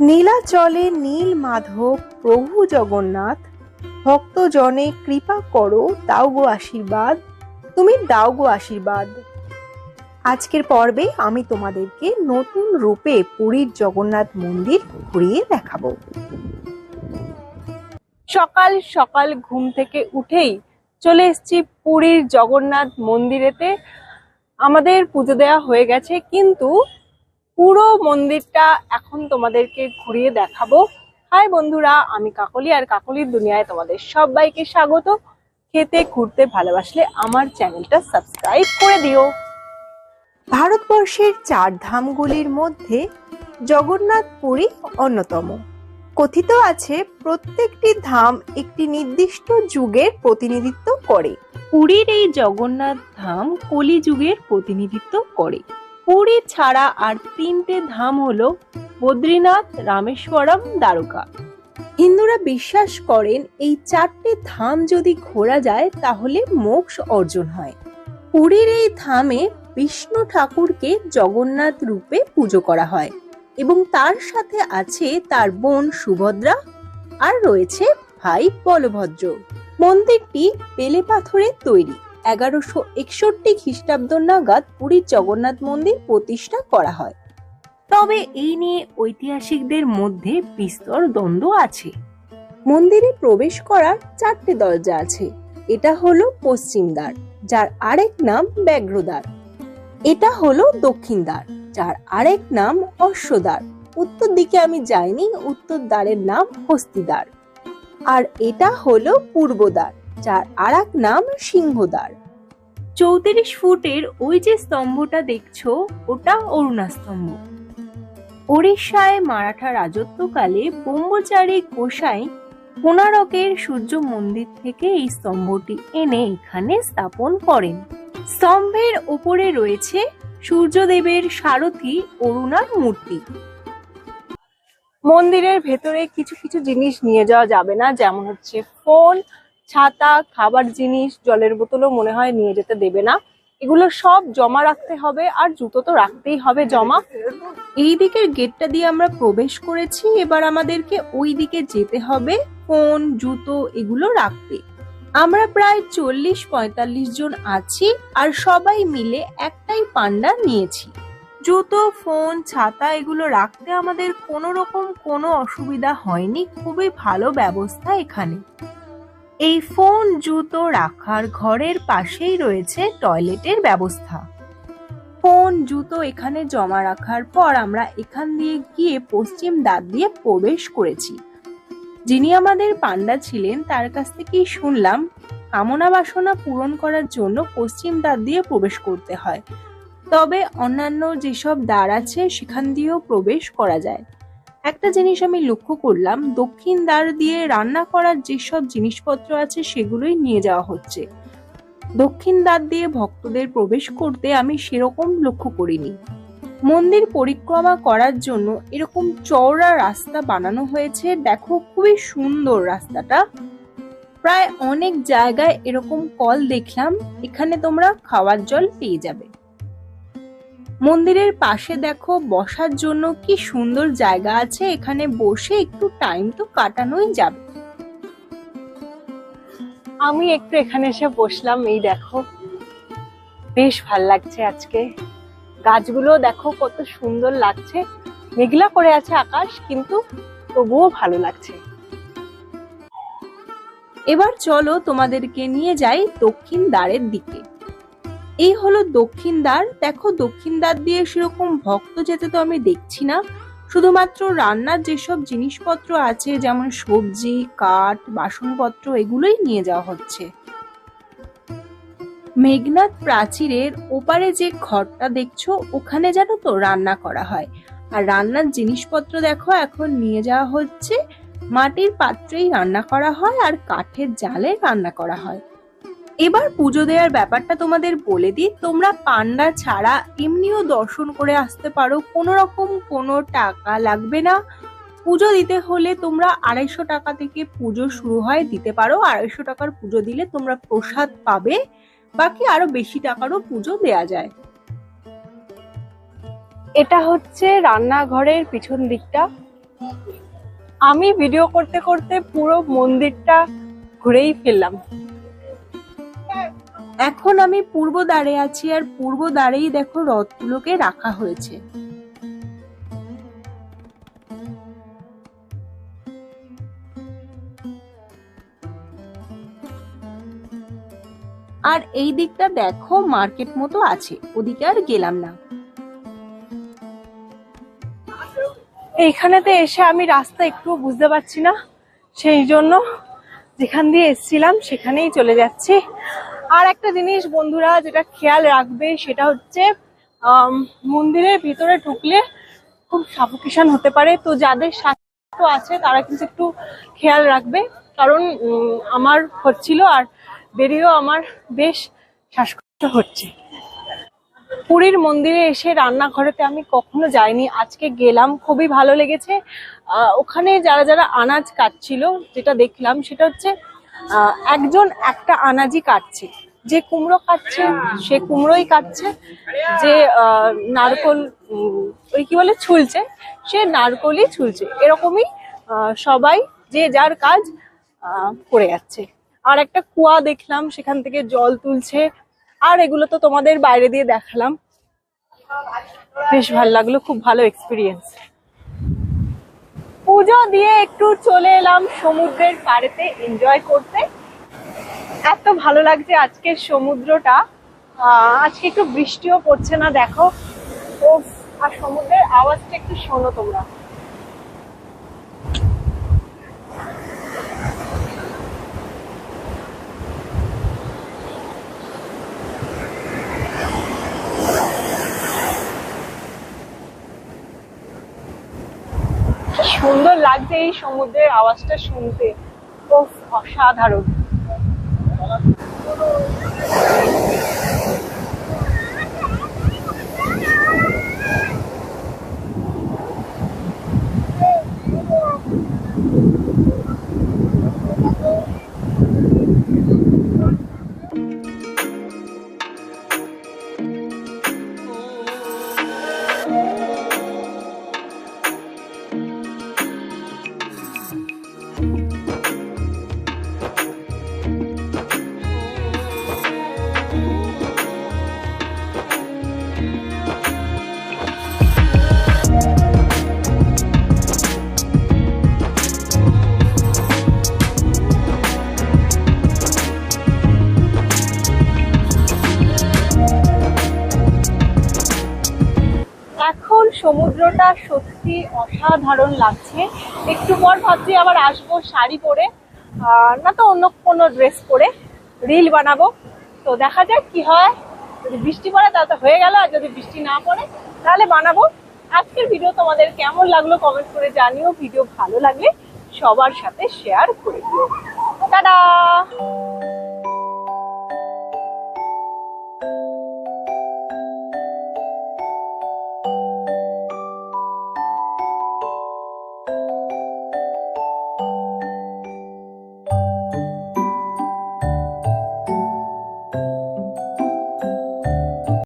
নীলাচলে নীল মাধব প্রভু জগন্নাথ, ভক্তজনে কৃপা করো, দাও গো আশীর্বাদ। তুমি দাও গো আশীর্বাদ। আজকের পর্বে আমি তোমাদেরকে নতুন রূপে পুরীর জগন্নাথ মন্দির ঘুরিয়ে দেখাবো। সকাল সকাল ঘুম থেকে উঠেই চলে এসছি পুরীর জগন্নাথ মন্দিরেতে। আমাদের পুজো দেওয়া হয়ে গেছে, কিন্তু পুরো মন্দিরটা এখন তোমাদেরকে ঘুরিয়ে দেখাবো। হাই বন্ধুরা আমি কাকলি আর কাকলির দুনিয়ায় তোমাদের সবাইকে স্বাগত। খেতে ঘুরতে ভালোবাসলে আমার চ্যানেলটা সাবস্ক্রাইব করে দিও। ভারতবর্ষের চার ধামগুলির মধ্যে জগন্নাথ পুরী অন্যতম। কথিত আছে প্রত্যেকটি ধাম একটি নির্দিষ্ট যুগের প্রতিনিধিত্ব করে। পুরীর এই জগন্নাথ ধাম কলিযুগের প্রতিনিধিত্ব করে। পুরী ছাড়া আর তিনটে ধাম হলো বদ্রীনাথ, রামেশ্বরম, দ্বারকা। হিন্দুরা বিশ্বাস করেন এই চারটে ধাম যদি ঘোরা যায়, তাহলে মোক্ষ অর্জন হয়। পুরীর এই ধামে বিষ্ণু ঠাকুরকে জগন্নাথ রূপে পুজো করা হয় এবং তার সাথে আছে তার বোন সুভদ্রা আর রয়েছে ভাই বলভদ্র। মন্দিরটি বেলে পাথরের তৈরি। এগারোশো একষট্টি খ্রিস্টাব্দ নাগাদ পুরীর জগন্নাথ মন্দির প্রতিষ্ঠা করা হয়। তবে এই নিয়ে ঐতিহাসিকদের মধ্যে বিস্তর দ্বন্দ্ব আছে। মন্দিরে প্রবেশ করার চারটে দরজা আছে। এটা হলো পশ্চিম দ্বার যার আরেক নাম ব্যাঘ্রদ্বার এটা হলো দক্ষিণ দ্বার যার আরেক নাম অশ্বদ্বার। উত্তর দিকে আমি যাইনি উত্তর দ্বারের নাম হস্তিদ্বার আর এটা হলো পূর্বদ্বার যার আরেক নাম সিংহদ্বার। চৌত্রিশ ফুটের ওই যে স্তম্ভটা দেখছ, ওটা অরুণা স্তম্ভ ওড়িশায় মারাঠা রাজত্বকালে ব্রহ্মচারী গোসাই কোনারকের সূর্য মন্দির থেকে এই স্তম্ভটি এনে এখানে স্থাপন করেন। স্তম্ভের ওপরে রয়েছে সূর্যদেবের সারথী অরুণার মূর্তি। মন্দিরের ভেতরে কিছু কিছু জিনিস নিয়ে যাওয়া যাবে না, যেমন হচ্ছে ফোন ছাতা, খাবার জিনিস, জলের বোতলও মনে হয় নিয়ে যেতে দেবে না। এগুলো সব জমা রাখতে হবে আর জুতো তো রাখতেই হবে জমা। এই দিকের গেটটা দিয়ে আমরা প্রবেশ করেছি। এবার আমাদেরকে ওই দিকে যেতে হবে। ফোন, জুতো এগুলো রাখতে। আমরা প্রায় চল্লিশ, পঁয়তাল্লিশ জন আছি আর সবাই মিলে একটাই পান্ডা নিয়েছি। জুতো, ফোন, ছাতা এগুলো রাখতে আমাদের কোনো রকম কোনো অসুবিধা হয়নি। খুবই ভালো ব্যবস্থা এখানে। এই ফোন জুতো রাখার ঘরের পাশেই রয়েছে টয়লেটের ব্যবস্থা। ফোন, জুতো এখানে জমা রাখার পর আমরা এখান দিয়ে গিয়ে পশ্চিম দ্বার দিয়ে প্রবেশ করেছি। যিনি আমাদের পান্ডা ছিলেন, তার কাছ থেকেই শুনলাম, কামনা বাসনা পূরণ করার জন্য পশ্চিম দ্বার দিয়ে প্রবেশ করতে হয়। তবে অন্যান্য যেসব দ্বার আছে, সেখান দিয়েও প্রবেশ করা যায়। একটা জিনিস আমি লক্ষ্য করলাম, দক্ষিণ দ্বার দিয়ে রান্না করার যেসব জিনিসপত্র আছে সেগুলোই নিয়ে যাওয়া হচ্ছে। দক্ষিণ দ্বার দিয়ে ভক্তদের প্রবেশ করতে আমি সেরকম লক্ষ্য করিনি। মন্দির পরিক্রমা করার জন্য এরকম চওড়া রাস্তা বানানো হয়েছে। দেখো, খুবই সুন্দর রাস্তাটা। প্রায় অনেক জায়গায় এরকম কল দেখলাম, এখানে তোমরা খাওয়ার জল পেয়ে যাবে। মন্দিরের পাশে দেখো বসার জন্য কি সুন্দর জায়গা আছে। এখানে বসে একটু টাইম তো কাটানোই যাবে। আমি একটু এখানে এসে বসলাম এই দেখো। বেশ ভালো লাগছে আজকে। গাছগুলো দেখো কত সুন্দর লাগছে। মেঘলা করে আছে আকাশ কিন্তু তবুও ভালো লাগছে। এবার চলো তোমাদেরকে নিয়ে যাই দক্ষিণ দ্বারের দিকে। এই হলো দক্ষিণ দ্বার। দেখো, দক্ষিণ দ্বার দিয়ে সেরকম ভক্ত যেতে তো আমি দেখছি না। শুধুমাত্র রান্নার যেসব জিনিসপত্র আছে, যেমন সবজি, কাঠ, বাসনপত্র, এগুলোই নিয়ে যাওয়া হচ্ছে। মেঘনাথ প্রাচীরের ওপারে যে ঘরটা দেখছ, ওখানে যেন তো রান্না করা হয়। আর রান্নার জিনিসপত্র দেখো, এখন নিয়ে যাওয়া হচ্ছে। মাটির পাত্রেই রান্না করা হয় আর কাঠের জালে রান্না করা হয়। এবার পুজো দেওয়ার ব্যাপারটা তোমাদের বলে দিই। তোমরা পান্ডা ছাড়া এমনিও দর্শন করে আসতে পারো। কোনো রকম কোনো টাকা লাগবে না। পুজো দিতে হলে তোমরা আড়াইশো টাকা থেকে পুজো শুরু হয়, দিতে পারো। আড়াইশো টাকার পুজো দিলে তোমরা প্রসাদ পাবে। বাকি আরও বেশি টাকারও পুজো দেয়া যায়। এটা হচ্ছে রান্নাঘরের পিছন দিকটা। আমি ভিডিও করতে করতে পুরো মন্দিরটা ঘুরেই ফেললাম। এখন আমি পূর্ব দ্বারে আছি আর পূর্ব দ্বারেই দেখো রথগুলোকে রাখা হয়েছে। আর এই দিকটা দেখো মার্কেট মতো আছে, ওদিকে আর গেলাম না। এইখানেতে এসে আমি রাস্তা একটু বুঝতে পারছি না, সেই জন্য যেখান দিয়ে এসছিলাম সেখানেই চলে যাচ্ছি। আর একটা জিনিস বন্ধুরা যেটা খেয়াল রাখবে, সেটা হচ্ছে মন্দিরের ভিতরে ঢুকলে খুব সাফোকেশন হতে পারে। তো যাদের স্বাস্থ্য আছে, তারা কিন্তু একটু খেয়াল রাখবে। কারণ আমার হচ্ছিল আর বেরিয়েও আমার বেশ শ্বাসকষ্ট হচ্ছে। পুরীর মন্দিরে এসে রান্নাঘরেতে আমি কখনো যাইনি। আজকে গেলাম, খুবই ভালো লেগেছে। ওখানে যারা যারা আনাজ কাটছিল, যেটা দেখলাম, সেটা হচ্ছে একজন একটা আনাজই কাটছে। যে কুমড়ো কাটছে, সে কুমড়োই কাটছে। যে নারকোল ওই কি বলে, ছুলছে, সে নারকোলই ছুলছে। এরকমই সবাই যে যার কাজ করে যাচ্ছে। আর একটা কুয়া দেখলাম, সেখান থেকে জল তুলছে। আর এগুলো তো তোমাদের বাইরে দিয়ে দেখালাম। বেশ ভালো লাগল, খুব ভালো এক্সপিরিয়েন্স পুজো দিয়ে একটু চলে এলাম সমুদ্রের পাড়েতে এনজয় করতে। এত ভালো লাগছে আজকের সমুদ্রটা। আজকে একটু বৃষ্টিও পড়ছে না, দেখো। ও আর সমুদ্রের আওয়াজটা একটু শোনো তোমরা কি সুন্দর লাগছে এই সমুদ্রের আওয়াজটা শুনতে। খুব অসাধারণ। সমুদ্রটা সত্যি অসাধারণ লাগছে। একটু পর ভাবছি আবার আসব শাড়ি পরে না তো অন্য কোনো ড্রেস পরে। রিল বানাবো। তো দেখা যাক কি হয়। যদি বৃষ্টি পড়ে তাহলে হয়ে গেল, আর যদি বৃষ্টি না পড়ে তাহলে বানাবো। আজকের ভিডিও তোমাদের কেমন লাগল কমেন্ট করে জানিও। ভিডিও ভালো লাগলে সবার সাথে শেয়ার করে দিও। টাটা!